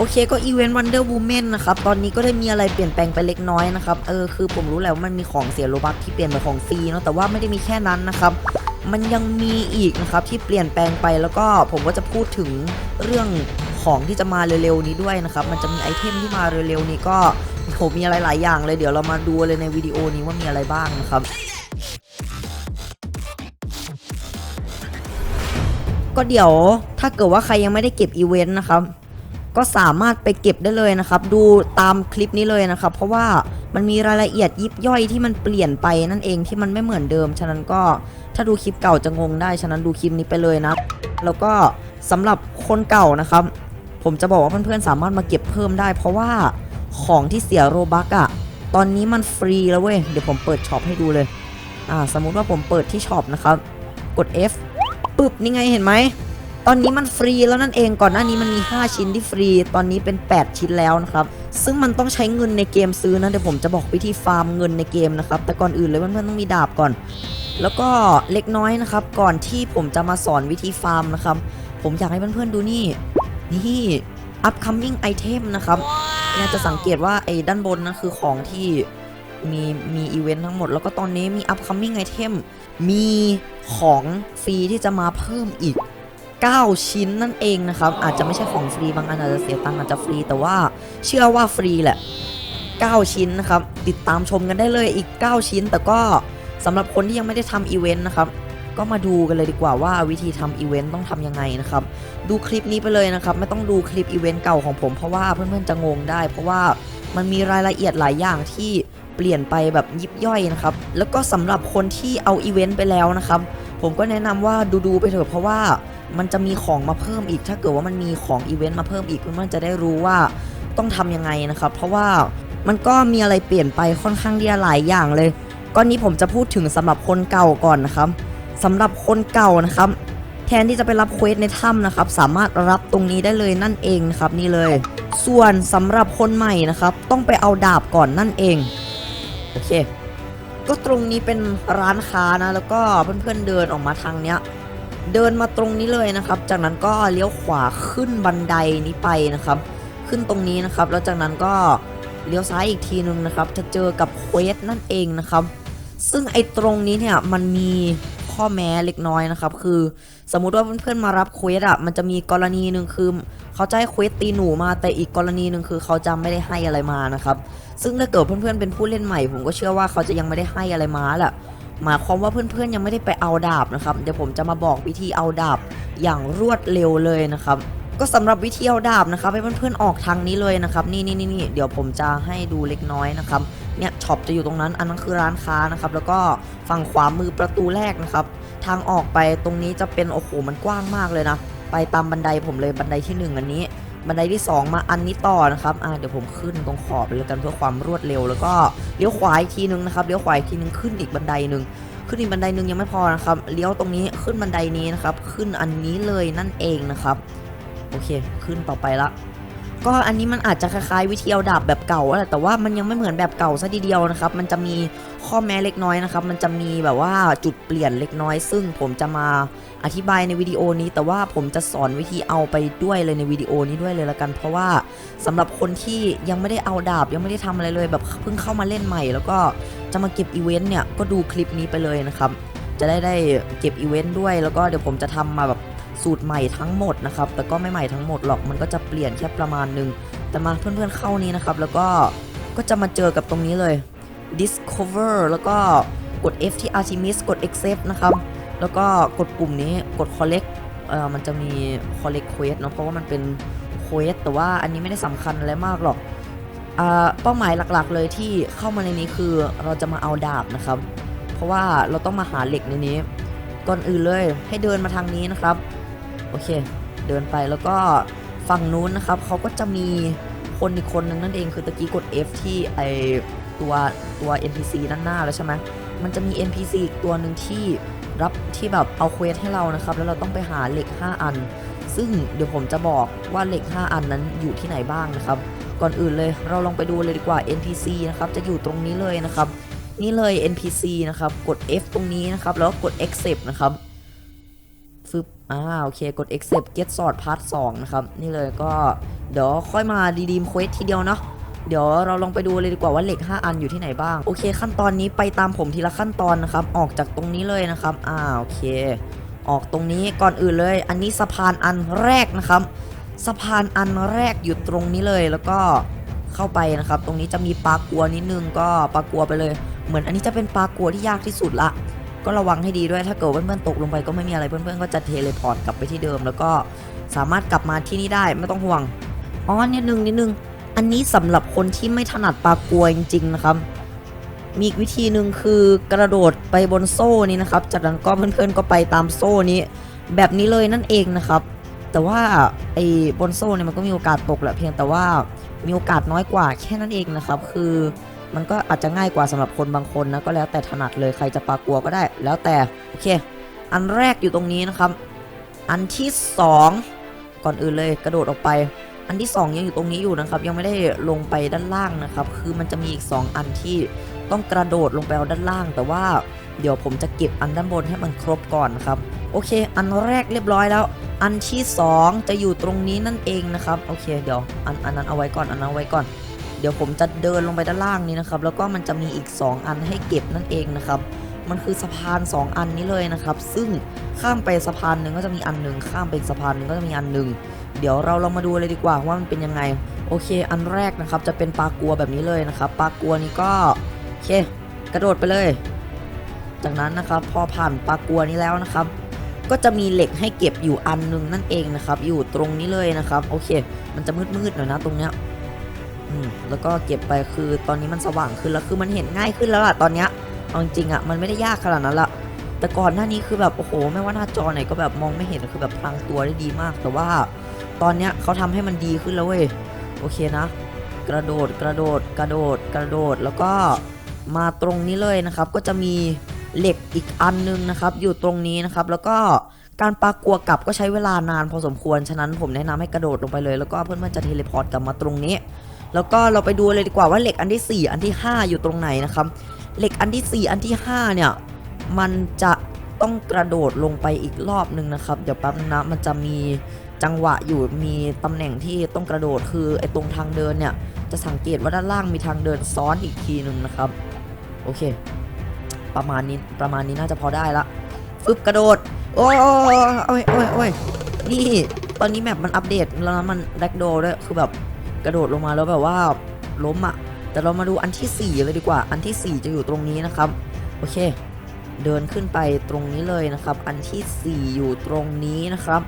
โอเคก็อีเวนต์ Wonder Woman นะครับ ตอนนี้ก็ได้มีอะไรเปลี่ยนแปลงไปเล็กน้อยนะครับ เออคือผมรู้และว่ามันมีของเสียโลบัคที่เปลี่ยนเป็นของฟรีเนาะแต่ว่าไม่ได้มีแค่นั้นนะครับ มันยังมีอีกนะครับที่เปลี่ยนแปลงไปแล้วก็ผมก็จะพูดถึงเรื่องของที่จะมาเร็วๆนี้ด้วยนะครับ มันจะมีไอเทมที่มาเร็วๆนี้ก็โหมีอะไรหลายอย่างเลยเดี๋ยวเรามาดูเลยในวิดีโอนี้ว่ามีอะไรบ้างนะครับก็เดี๋ยวถ้าเกิดว่าใครยังไม่ได้เก็บอีเวนต์นะครับ ก็สามารถไปเก็บได้เลยนะครับ ดูตามคลิปนี้เลยนะครับ เพราะว่ามันมีรายละเอียดยิบย่อยที่มันเปลี่ยนไปนั่นเองที่มันไม่เหมือนเดิม ฉะนั้นก็ถ้าดูคลิปเก่าจะงงได้ ฉะนั้นดูคลิปนี้ไปเลยนะ แล้วก็สำหรับคนเก่านะครับ ผมจะบอกว่าเพื่อนๆสามารถมาเก็บเพิ่มได้ เพราะว่าของที่เสียโรบักอะตอนนี้มันฟรีแล้วเว้ยเดี๋ยวผมเปิดช็อปให้ดูเลยอ่าสมมุติว่าผมเปิดที่ช็อปนะครับ กด F ปึ๊บนี่ไงเห็นไหม ตอนนี้มันฟรีแล้วนั่นเองก่อนหน้านี้มันมี 5 ชิ้นที่ฟรี ตอนนี้เป็น 8 ชิ้นแล้วนะครับ ซึ่งมันต้องใช้เงินในเกมซื้อนะเดี๋ยวผมจะบอกวิธีฟาร์มเงินในเกมนะครับ แต่ก่อนอื่นเลยเพื่อนๆต้องมีดาบก่อน แล้วก็เล็กน้อยนะครับ ก่อนที่ผมจะมาสอนวิธีฟาร์มนะครับ ผมอยากให้เพื่อนๆดูนี่ นี่ upcoming item นะครับเนี่ยจะสังเกตว่าไอ้ด้านบนนั่นคือของที่มีมีอีเวนต์ทั้งหมด แล้วก็ตอนนี้มี upcoming item มีของฟรีที่จะมาเพิ่มอีก 9 ชิ้นนั่นเองนะครับ อาจจะไม่ใช่ของฟรีบางอันอาจจะเสียตังค์อาจจะฟรีแต่ว่าเชื่อว่าฟรีแหละ 9 ชิ้นนะครับ ติดตามชมกันได้เลยอีก 9 ชิ้น แต่ก็สำหรับคนที่ยังไม่ได้ทำอีเวนต์นะครับก็มาดูกันเลยดีกว่าว่าวิธีทำอีเวนต์ต้องทำยังไงนะครับ ดูคลิปนี้ไปเลยนะครับ ไม่ต้องดูคลิปอีเวนต์เก่าของผมเพราะว่าเพื่อนๆจะงงได้ เพราะว่ามันมีรายละเอียดหลายอย่างที่เปลี่ยนไปแบบยิบย่อยนะครับ แล้วก็สำหรับคนที่เอาอีเวนต์ไปแล้วนะครับ ผมก็แนะนำว่าดูๆไปเถอะเพราะว่า มันจะมีของมาเพิ่มอีก ถ้าเกิดว่ามันมีของอีเวนต์มาเพิ่มอีกเพื่อนๆจะได้รู้ว่าต้องทำยังไงนะครับ เพราะว่ามันก็มีอะไรเปลี่ยนไปค่อนข้างที่จะหลายอย่างเลยก้อนนี้ผมจะพูดถึงสำหรับคนเก่าก่อนนะครับสำหรับคนเก่านะครับ แทนที่จะไปรับเควสในถ้ำนะครับ สามารถรับตรงนี้ได้เลยนั่นเองนะครับนี่เลย ส่วนสำหรับคนใหม่นะครับ ต้องไปเอาดาบก่อนนั่นเองโอเค ก็ตรงนี้เป็นร้านค้านะ แล้วก็เพื่อนๆเดินออกมาทางเนี้ย เดินมาตรงนี้เลยนะครับ จากนั้นก็เลี้ยวขวาขึ้นบันไดนี้ไปนะครับ ขึ้นตรงนี้นะครับ แล้วจากนั้นก็เลี้ยวซ้ายอีกทีนึงนะครับ จะเจอกับเควสนั่นเองนะครับ ซึ่งไอ้ตรงนี้เนี่ยมันมีข้อแม้เล็กน้อยนะครับ คือสมมุติว่าเพื่อนๆมารับเควสอะมันจะมีกรณีหนึ่งคือเขาจะให้เควสตีหนูมาแต่อีกกรณีหนึ่งคือเขาจะไม่ได้ให้อะไรมานะครับ ซึ่งถ้าเกิดเพื่อนๆเป็นผู้เล่นใหม่ ผมก็เชื่อว่าเขาจะยังไม่ได้ให้อะไรมาแหละ หมายความว่าเพื่อนๆยังไม่ได้ไปเอาดาบนะครับ เดี๋ยวผมจะมาบอกวิธีเอาดาบอย่างรวดเร็วเลยนะครับ ก็สำหรับวิธีเอาดาบนะครับให้เพื่อนๆออกทางนี้เลยนะครับนี่นี่นี่นี่เดี๋ยวผมจะให้ดูเล็กน้อยนะครับ เนี่ยช็อปจะอยู่ตรงนั้น อันนั้นคือร้านค้านะครับ แล้วก็ฝั่งขวามือประตูแรกนะครับ ทางออกไปตรงนี้จะเป็นโอ้โหมันกว้างมากเลยนะ ไปตามบันไดผมเลยบันไดที่หนึ่งอันนี้ บันไดที่ 2 มาอันนี้ต่อนะครับอ่าเดี๋ยวผมขึ้นตรงขอบไปเลยกันเพื่อความรวดเร็ว แล้วก็เลี้ยวขวาอีกทีนึงนะครับเลี้ยวขวาอีกทีนึงขึ้นอีกบันไดหนึ่งขึ้นอีกบันไดหนึ่งยังไม่พอนะครับเลี้ยวตรงนี้ขึ้นบันไดนี้นะครับ ขึ้นอันนี้เลยนั่นเองนะครับ โอเค ขึ้นต่อไปละ ก็อันนี้มันอาจจะคล้ายๆวิธีเอาดาบแบบเก่าแหละแต่ว่ามันยังไม่เหมือนแบบเก่าซะทีเดียวนะครับ มันจะมีข้อแม้เล็กน้อยนะครับ มันจะมีแบบว่าจุดเปลี่ยนเล็กน้อย ซึ่งผมจะมาอธิบายในวิดีโอนี้ แต่ว่าผมจะสอนวิธีเอาไปด้วยเลยในวิดีโอนี้ด้วยเลยละกัน เพราะว่าสำหรับคนที่ยังไม่ได้เอาดาบยังไม่ได้ทำอะไรเลย แบบเพิ่งเข้ามาเล่นใหม่ แล้วก็จะมาเก็บอีเวนต์เนี่ยก็ดูคลิปนี้ไปเลยนะครับจะได้ได้เก็บอีเวนต์ด้วยแล้วก็เดี๋ยวผมจะทำมาแบบ สูตรใหม่ทั้งหมดนะครับ แต่ก็ไม่ใหม่ทั้งหมดหรอกมันก็จะเปลี่ยนแค่ประมาณหนึง แต่มาเพื่อนๆเข้านี้นะครับ แล้วก็ก็จะมาเจอกับตรงนี้เลย discover แล้วก็กด F ที่ Artemis กด accept นะครับ แล้วก็กดปุ่มนี้กด collect เอ่อมันจะมี collect quest เนอะเพราะว่ามันเป็น quest แต่ว่าอันนี้ไม่ได้สำคัญอะไรมากหรอกอ่าเป้าหมายหลักๆเลยที่เข้ามาในนี้คือเราจะมาเอาดาบนะครับ เพราะว่าเราต้องมาหาเหล็กในนี้ ก่อนอื่นเลยให้เดินมาทางนี้นะครับ โอเค เดินไปแล้วก็ฝั่งนู้นนะครับเขาก็จะมีคนอีกคนนึงนั่นเองคือตะกี้กด F ที่ไอตัวตัว NPC ด้านหน้าแล้วใช่ไหมมันจะมี NPC อีกตัวหนึ่งที่รับที่แบบเอาเควสให้เรานะครับ แล้วเราต้องไปหาเหล็ก 5 อัน ซึ่งเดี๋ยวผมจะบอกว่าเหล็ก 5 อันนั้นอยู่ที่ไหนบ้างนะครับ ก่อนอื่นเลยเราลองไปดูเลยดีกว่า NPC นะครับจะอยู่ตรงนี้เลยนะครับ นี่เลย NPC นะครับกด F ตรงนี้นะครับแล้วกกด accept นะครับ ฟึบอ่าโอเคกด accept get sword part 2นะครับ นี่เลยก็เดี๋ยวค่อยมาดีดีมเควสทีเดียวเนาะเดี๋ยวเราลองไปดูเลยดีกว่าว่าเหล็ก 5 อันอยู่ที่ไหนบ้าง โอเค ขั้นตอนนี้ไปตามผมทีละขั้นตอนนะครับ ออกจากตรงนี้เลยนะครับอ่าโอเค ออกตรงนี้ก่อนอื่นเลย อันนี้สะพานอันแรกนะครับ สะพานอันแรกอยู่ตรงนี้เลยแล้วก็เข้าไปนะครับ ตรงนี้จะมีปลากัวนิดนึงก็ปลากัวไปเลย เหมือนอันนี้จะเป็นปลากัวที่ยากที่สุดละ ก็ระวังให้ดีด้วยถ้าเกิดเพื่อนๆตกลงไปก็ไม่มีอะไรเพื่อนๆก็จะเทเลพอร์ตกลับไปที่เดิม แล้วก็สามารถกลับมาที่นี่ได้ไม่ต้องห่วงอ๋อนิดนึงนิดนึงอันนี้สำหรับคนที่ไม่ถนัดปลากัวจริงๆนะครับ มีอีกวิธีหนึ่งคือกระโดดไปบนโซ่นี้นะครับ จากนั้นก็เพื่อนๆก็ไปตามโซ่นี้ แบบนี้เลยนั่นเองนะครับ แต่ว่าไอ้บนโซ่เนี่ยมันก็มีโอกาสตกแหละเพียงแต่ว่ามีโอกาสน้อยกว่าแค่นั้นเองนะครับ คือ มันก็อาจจะง่ายกว่าสำหรับคนบางคนนะก็แล้วแต่ถนัดเลยใครจะปลากัวก็ได้ แล้วแต่โอเค อันแรกอยู่ตรงนี้นะครับ อันที่สองก่อนอื่นเลยกระโดดออกไป อันที่ 2 ยังอยู่ตรงนี้อยู่นะครับ ยังไม่ได้ลงไปด้านล่างนะครับ คือมันจะมีอีก 2 อันที่ต้องกระโดดลงไปเอาด้านล่าง แต่ว่าเดี๋ยวผมจะเก็บอันด้านบนให้มันครบก่อนนะครับโอเค อันแรกเรียบร้อยแล้ว อันที่ 2 จะอยู่ตรงนี้นั่นเองนะครับ โอเค เดี๋ยว อันอันนั้นเอาไว้ก่อน อันนั้นเอาไว้ก่อน เดี๋ยวผมจะเดินลงไปด้านล่างนี้นะครับ แล้วก็มันจะมีอีก 2 อันให้เก็บนั่นเองนะครับ มันคือสะพาน 2 อันนี้เลยนะครับ ซึ่งข้ามไปสะพานหนึ่งก็จะมีอันหนึ่งข้ามไปสะพานหนึ่งก็จะมีอันหนึ่งเดี๋ยวเราลองมาดูเลยดีกว่าว่ามันเป็นยังไง โอเค อันแรกนะครับจะเป็นปลากัวแบบนี้เลยนะครับ ปลากัวนี้ก็โอเค กระโดดไปเลย จากนั้นนะครับพอผ่านปลากัวนี้แล้วนะครับ ก็จะมีเหล็กให้เก็บอยู่อันหนึงนั่นเองนะครับ อยู่ตรงนี้เลยนะครับ โอเค มันจะมืดๆหน่อยนะตรงเนี้ย แล้วก็เก็บไปคือตอนนี้มันสว่างขึ้นแล้วคือมันเห็นง่ายขึ้นแล้วล่ะตอนเนี้ยเอาจริงอะมันไม่ได้ยากขนาดนั้นละแต่ก่อนหน้านี้คือแบบโอ้โหไม่ว่าหน้าจอไหนก็แบบมองไม่เห็นคือแบบพลางตัวได้ดีมาก แต่ว่าตอนเนี้ยเขาทำให้มันดีขึ้นแล้วเว้ยโอเคนะ กระโดดกระโดดกระโดดกระโดดแล้วก็มาตรงนี้เลยนะครับ ก็จะมีเหล็กอีกอันนึงนะครับ อยู่ตรงนี้นะครับ แล้วก็การปากัวกลับก็ใช้เวลานานพอสมควร ฉะนั้นผมแนะนำให้กระโดดลงไปเลย แล้วก็เพื่อนๆจะเทเลพอร์ตกลับมาตรงนี้ แล้วก็เราไปดูเลยดีกว่าว่าเหล็กอันที่ 4 อันที่ 5 อยู่ตรงไหนนะครับ เหล็กอันที่ 4 อันที่ 5 เนี่ย มันจะต้องกระโดดลงไปอีกรอบหนึ่งนะครับ เดี๋ยวแป๊บนะมันจะมีจังหวะอยู่มีตำแหน่งที่ต้องกระโดดคือไอ้ตรงทางเดินเนี่ย จะสังเกตว่าด้านล่างมีทางเดินซ้อนอีกทีหนึ่งนะครับ โอเค ประมาณนี้ประมาณนี้น่าจะพอได้ละฟึบกระโดด โอ้ยโอ้ยโอ้ยโอ้ยโอ้ยนี่ตอนนี้แมปมันอัปเดตแล้วนะมันแร็กโดด้วยคือแบบ กระโดดลงมาแล้วแบบว่าล้มอะ่ะ แต่เรามาดูอันทีสี่4เลยดีกว่า อันทีสี่ 4 จะอยู่ตรงนี้นะครับ โอเค เดินขึ้นไปตรงนี้เลยนะครับ อันที่ 4 อยู่ตรงนี้นะครับ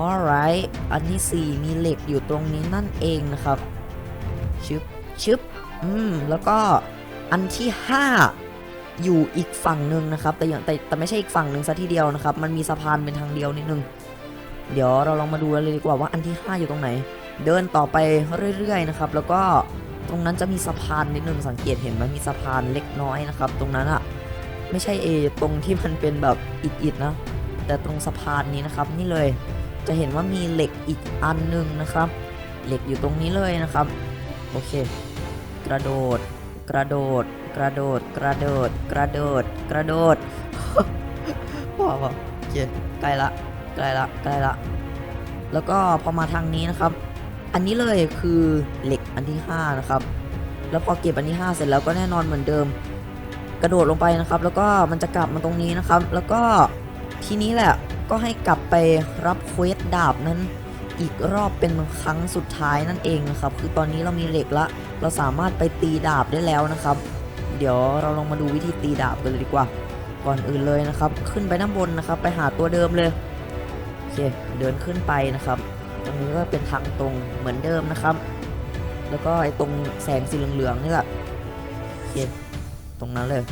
alright อันที่ 4 มีเหล็กอยู่ตรงนี้นั่นเองนะครับ ชึบชึบอืม แล้วก็อันที่ 5 อยู่อีกฝั่งหนึ่งนะครับ แต่อย่างแต่แต่ไม่ใช่อีกฝั่งหนึ่งซะทีเดียวนะครับ มันมีสะพานเป็นทางเดียวนิดนึง เดี๋ยวเราลองมาดูเลยดีกว่าว่าอันที่ 5 อยู่ตรงไหน เดินต่อไปเรื่อยๆนะครับ แล้วก็ตรงนั้นจะมีสะพานนิดนึงสังเกตเห็นไหมมีสะพานเล็กน้อยนะครับ ตรงนั้นอะไม่ใช่เอตรงที่มันเป็นแบบอิดๆนะ แต่ตรงสะพานนี้นะครับ นี่เลยจะเห็นว่ามีเหล็กอีกอันหนึงนะครับ เหล็กอยู่ตรงนี้เลยนะครับ โอเค กระโดด กระโดด กระโดด กระโดด กระโดด กระโดดพอพอโอเคใกล้ละใกล้ละใกล้ละ แล้วก็พอมาทางนี้นะครับ อันนี้เลยคือเหล็กอันที่ 5 นะครับ แล้วพอเก็บอันที่ 5 เสร็จแล้วก็แน่นอนเหมือนเดิม กระโดดลงไปนะครับ แล้วก็มันจะกลับมาตรงนี้นะครับ แล้วก็ทีนี้แหละก็ให้กลับไปรับเควสดาบนั้นอีกรอบเป็นครั้งสุดท้ายนั่นเองนะครับ คือตอนนี้เรามีเหล็กละ เราสามารถไปตีดาบได้แล้วนะครับ เดี๋ยวเราลองมาดูวิธีตีดาบกันเลยดีกว่า ก่อนอื่นเลยนะครับ ขึ้นไปด้านบนนะครับ ไปหาตัวเดิมเลย โอเค เดินขึ้นไปนะครับ ตรงนี้ก็เป็นทางตรงเหมือนเดิมนะครับ แล้วก็ไอ้ตรงแสงสีเหลืองๆนี่แหละโอเคตรงนั้นเลย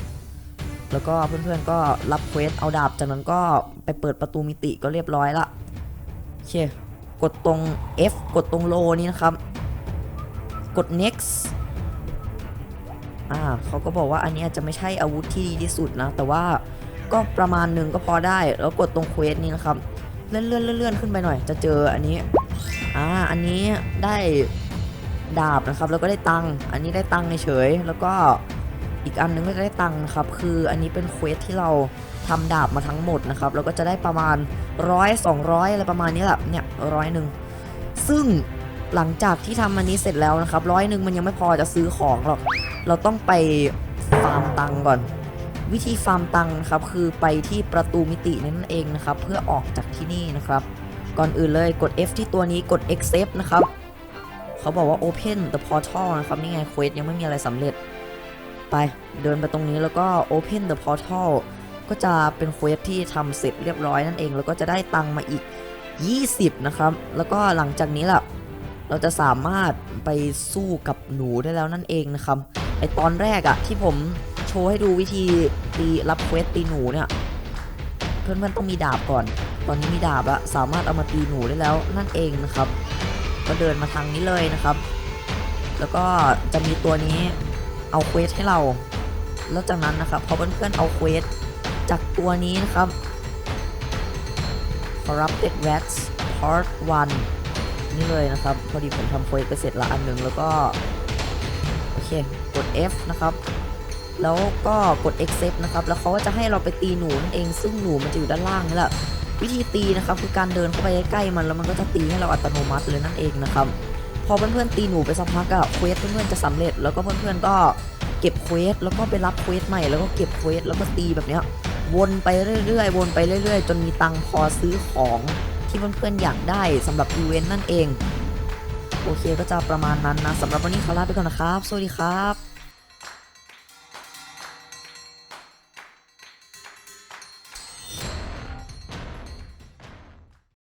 แล้วก็เพื่อนๆก็รับเควสเอาดาบจากนั้นก็ไปเปิดประตูมิติก็เรียบร้อยละโอเคกดตรง F กดตรงโลนี้นะครับ กด next อ่าเขาก็บอกว่าอันนี้จจะไม่ใช่อาวุธที่ดีที่สุดนะ แต่ว่าก็ประมาณหนึ่งก็พอได้ แล้วกดตรงเควสนี้นะครับ เลื่อนเลื่อนเลื่อนขึ้นไปหน่อย จะเจออันนี้ อ่าอันนี้ได้ดาบนะครับ แล้วก็ได้ตังค์อันนี้ได้ตังค์เฉยแล้วก็อีกอันหนึงก็จะได้ตังค์นะครับ คืออันนี้เป็นเควสที่เราทำดาบมาทั้งหมดนะครับ แล้วก็จะได้ประมาณร้อยสองร้อยอะไรประมาณนี้แหละเนี่ยร้อยหนึ่งซึ่งหลังจากที่ทำอันนี้เสร็จแล้วนะครับร้อยหนึ่งมันยังไม่พอจะซื้อของหรอกเราต้องไปฟาร์มตังก่อน วิธีฟาร์มตังนะครับ คือไปที่ประตูมิตินั่นเองนะครับ เพื่อออกจากที่นี่นะครับ ก่อนอื่นเลยกด F ที่ตัวนี้กด accept นะครับ เขาบอกว่า open the portal นะครับ นี่ไงเควสยังไม่มีอะไรสำเร็จ ไปเดินไปตรงนี้แล้วก็ open the portal ก็จะเป็นเควสที่ทำเสร็จเรียบร้อยนั่นเอง แล้วก็จะได้ตังค์มาอีก 20 นะครับ แล้วก็หลังจากนี้แหละเราจะสามารถไปสู้กับหนูได้แล้วนั่นเองนะครับ ไอตอนแรกอะที่ผมโชว์ให้ดูวิธีตีรับเควสตีหนูเนี่ย เพื่อนๆต้องมีดาบก่อน ตอนนี้มีดาบละสามารถเอามาตีหนูได้แล้วนั่นเองนะครับ ก็เดินมาทางนี้เลยนะครับ แล้วก็จะมีตัวนี้เอาเควสให้เรา แล้วจากนั้นนะครับพอเพื่อนๆเอาเควสจากตัวนี้นะครับ Corrupted Rats Part 1 นี่เลยนะครับ พอดีผมทำเควสไปเสร็จละอันหนึ่งแล้วก็ โอเค กด F นะครับ แล้วก็กด accept นะครับ แล้วเขาก็จะให้เราไปตีหนูนั่นเอง ซึ่งหนูมันจะอยู่ด้านล่างนี่แหละ วิธีตีนะครับคือการเดินเข้าไปใกล้ๆมันแล้วมันก็จะตีให้เราอัตโนมัติเลยนั่นเองนะครับพอเพื่อนๆตีหนูไปสักพักอะเควสเพื่อนๆจะสำเร็จ แล้วก็เพื่อนๆก็เก็บเควสแล้วก็ไปรับเควสใหม่แล้วก็เก็บเควสแล้วก็ตีแบบเนี้ยวนไปเรื่อยๆ วนไปเรื่อยๆ จนมีตังค์พอซื้อของที่เพื่อนๆอยากได้สำหรับอีเวนต์นั่นเอง โอเคก็จะประมาณนั้นนะสำหรับวันนี้ขอลาไปก่อนนะครับ สวัสดีครับ